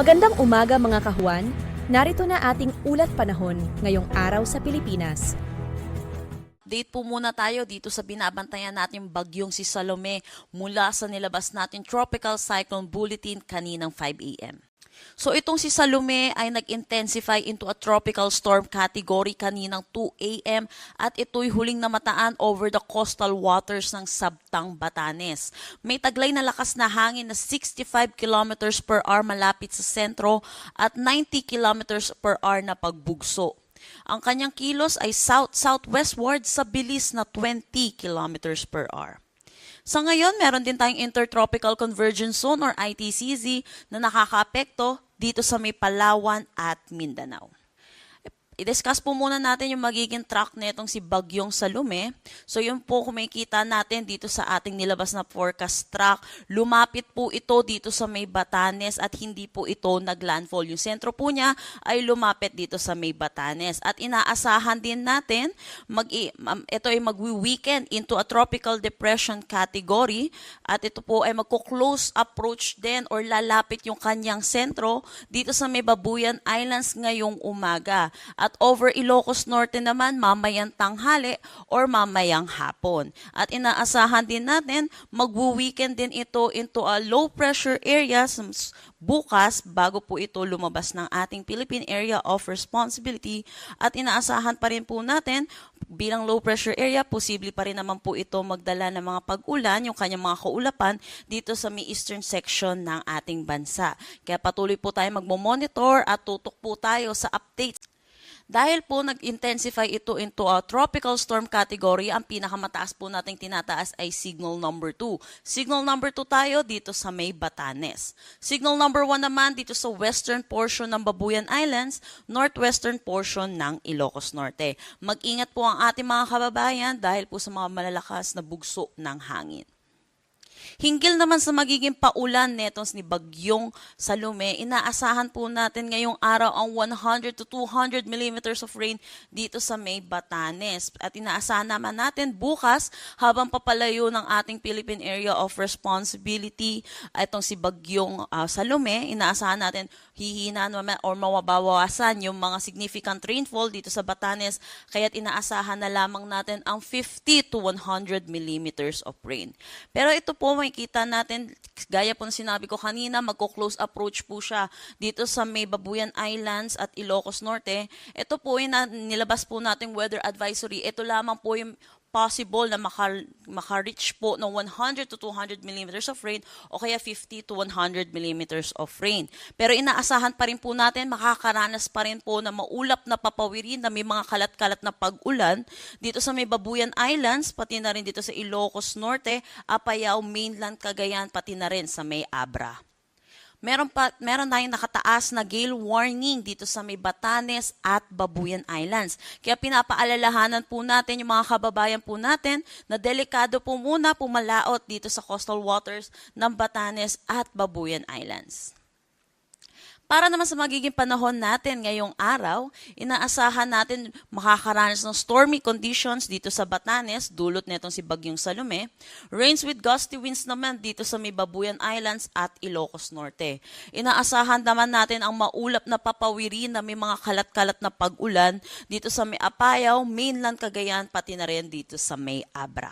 Magandang umaga mga kahuan. Narito na ating ulat panahon ngayong araw sa Pilipinas. Date po muna tayo dito sa binabantayan natin bagyong si Salome mula sa nilabas natin Tropical Cyclone Bulletin kaninang 5 a.m. So itong si Salome ay nag-intensify into a tropical storm category kaninang 2 a.m. at ito'y huling namataan over the coastal waters ng Sabtang, Batanes. May taglay na lakas na hangin na 65 kilometers per hour malapit sa sentro at 90 kilometers per hour na pagbugso. Ang kanyang kilos ay south-southwestward sa bilis na 20 kilometers per hour. Sa ngayon, meron din tayong Intertropical Convergence Zone or ITCZ na nakakaapekto dito sa may Palawan at Mindanao. I-discuss po muna natin yung magiging track netong si Bagyong Salome. So yun po kung makikita natin dito sa ating nilabas na forecast track, lumapit po ito dito sa may Batanes at hindi po ito naglandfall. Yung sentro po niya ay lumapit dito sa may Batanes. At inaasahan din natin, mag ito ay magwi-weekend into a tropical depression category at ito po ay magko-close approach din or lalapit yung kanyang sentro dito sa may Babuyan Islands ngayong umaga. At over Ilocos Norte naman mamayang tanghali or mamayang hapon. At inaasahan din natin magwo-weekend din ito into a low pressure area bukas bago po ito lumabas ng ating Philippine Area of Responsibility at inaasahan pa rin po natin bilang low pressure area, posible pa rin naman po ito magdala ng mga pag-ulan, yung kanyang mga kaulapan dito sa may eastern section ng ating bansa. Kaya patuloy po tayo magmo-monitor at tutok po tayo sa updates dahil po nag-intensify ito into a tropical storm category, ang pinakamataas po nating tinataas ay signal number 2. Signal number 2 tayo dito sa may Batanes. Signal number 1 naman dito sa western portion ng Babuyan Islands, northwestern portion ng Ilocos Norte. Mag-ingat po ang ating mga kababayan dahil po sa mga malalakas na bugso ng hangin. Hinggil naman sa magiging paulan netong ni Bagyong Salome, inaasahan po natin ngayong araw ang 100 to 200 millimeters of rain dito sa may Batanes. At inaasahan naman natin bukas habang papalayo ng ating Philippine Area of Responsibility itong si Bagyong ah, Salome, inaasahan natin hihina naman or mawabawasan yung mga significant rainfall dito sa Batanes kaya't inaasahan na lamang natin ang 50 to 100 millimeters of rain. Pero ito po makikita natin, gaya po na sinabi ko kanina, magko-close approach po siya dito sa may Babuyan Islands at Ilocos Norte. Ito po yung nilabas po nating weather advisory. Ito lamang po yung possible na maka, maka-reach po ng 100 to 200 millimeters of rain o kaya 50 to 100 millimeters of rain. Pero inaasahan pa rin po natin, makakaranas pa rin po na maulap na papawirin na may mga kalat-kalat na pag-ulan dito sa may Babuyan Islands, pati na rin dito sa Ilocos Norte, Apayao, Mainland, Cagayan, pati na rin sa may Abra. Meron pa meron tayong nakataas na gale warning dito sa may Batanes at Babuyan Islands. Kaya pinapaalalahanan po natin yung mga kababayan po natin na delikado po muna pumalaot dito sa coastal waters ng Batanes at Babuyan Islands. Para naman sa magiging panahon natin ngayong araw, inaasahan natin makakaranas ng stormy conditions dito sa Batanes, dulot netong si Bagyong Salome. Rains with gusty winds naman dito sa may Babuyan Islands at Ilocos Norte. Inaasahan naman natin ang maulap na papawirin na may mga kalat-kalat na pag-ulan dito sa may Apayao, Mainland Cagayan, pati na rin dito sa may Abra.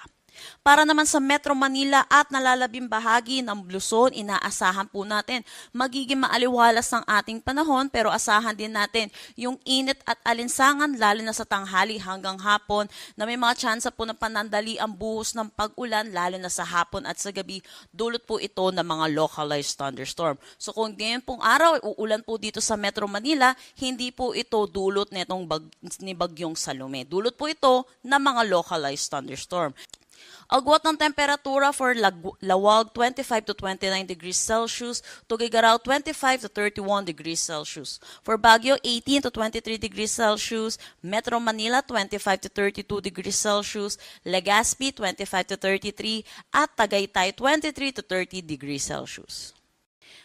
Para naman sa Metro Manila at nalalabing bahagi ng Luzon, inaasahan po natin magiging maaliwalas ang ating panahon pero asahan din natin yung init at alinsangan lalo na sa tanghali hanggang hapon na may mga tsansa po na panandali ang buhos ng pag-ulan lalo na sa hapon at sa gabi dulot po ito ng mga localized thunderstorm. So kung ngayon pong araw uulan po dito sa Metro Manila, hindi po ito dulot netong bag, ni Bagyong Salome. Dulot po ito ng mga localized thunderstorm. Agwat ng temperatura for Lawag 25 to 29 degrees Celsius, Tuguegarao 25 to 31 degrees Celsius. For Baguio 18 to 23 degrees Celsius, Metro Manila 25 to 32 degrees Celsius, Legazpi 25 to 33 at Tagaytay 23 to 30 degrees Celsius.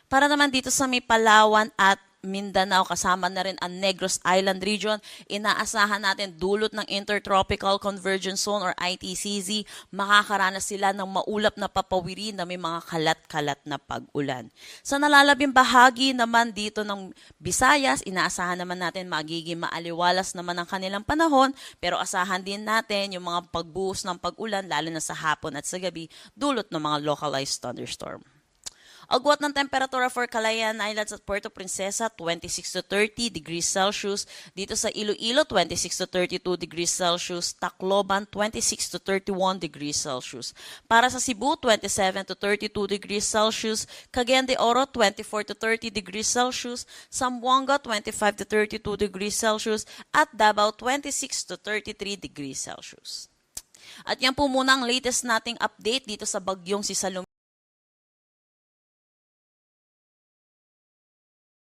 Para naman dito sa may Palawan at Mindanao, kasama na rin ang Negros Island region. Inaasahan natin dulot ng Intertropical Convergence Zone or ITCZ, makakaranas sila ng maulap na papawiri na may mga kalat-kalat na pag-ulan. Sa nalalabing bahagi naman dito ng Visayas, inaasahan naman natin magiging maaliwalas naman ang kanilang panahon, pero asahan din natin yung mga pagbuhos ng pag-ulan, lalo na sa hapon at sa gabi, dulot ng mga localized thunderstorm. Agwat ng temperatura for Calayan Islands at Puerto Princesa, 26 to 30 degrees Celsius. Dito sa Iloilo, 26 to 32 degrees Celsius. Tacloban, 26 to 31 degrees Celsius. Para sa Cebu, 27 to 32 degrees Celsius. Cagayan de Oro, 24 to 30 degrees Celsius. Zamboanga, 25 to 32 degrees Celsius. At Davao, 26 to 33 degrees Celsius. At yan po muna ang latest nating update dito sa bagyong si Salome.